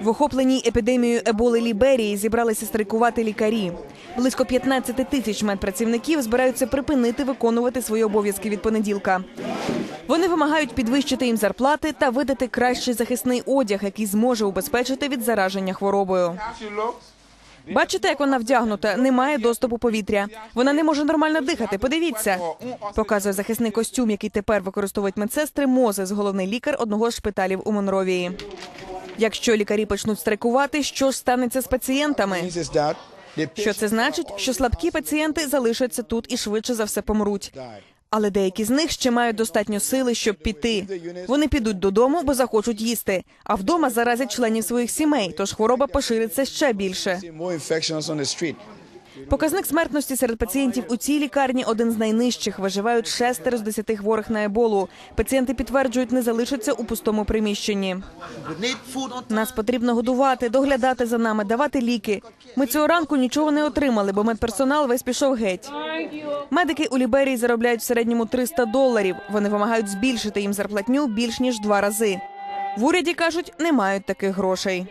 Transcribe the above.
В охопленій епідемією еболи Ліберії зібралися страйкувати лікарі. Близько 15 тисяч медпрацівників збираються припинити виконувати свої обов'язки від понеділка. Вони вимагають підвищити їм зарплати та видати кращий захисний одяг, який зможе убезпечити від зараження хворобою. Бачите, як вона вдягнута, немає доступу повітря. Вона не може нормально дихати. Подивіться, показує захисний костюм, який тепер використовують медсестри Мозес, головний лікар одного з шпиталів у Монровії. Якщо лікарі почнуть страйкувати, що ж станеться з пацієнтами? Що це значить? Що слабкі пацієнти залишаться тут і швидше за все помруть. Але деякі з них ще мають достатньо сили, щоб піти. Вони підуть додому, бо захочуть їсти. А вдома заразять членів своїх сімей, тож хвороба пошириться ще більше. Показник смертності серед пацієнтів у цій лікарні один з найнижчих. Виживають шестеро з десяти хворих на еболу. Пацієнти підтверджують, не залишаться у пустому приміщенні. Нас потрібно годувати, доглядати за нами, давати ліки. Ми цього ранку нічого не отримали, бо медперсонал весь пішов геть. Медики у Ліберії заробляють в середньому 300 доларів. Вони вимагають збільшити їм зарплатню більш ніж два рази. В уряді кажуть, не мають таких грошей.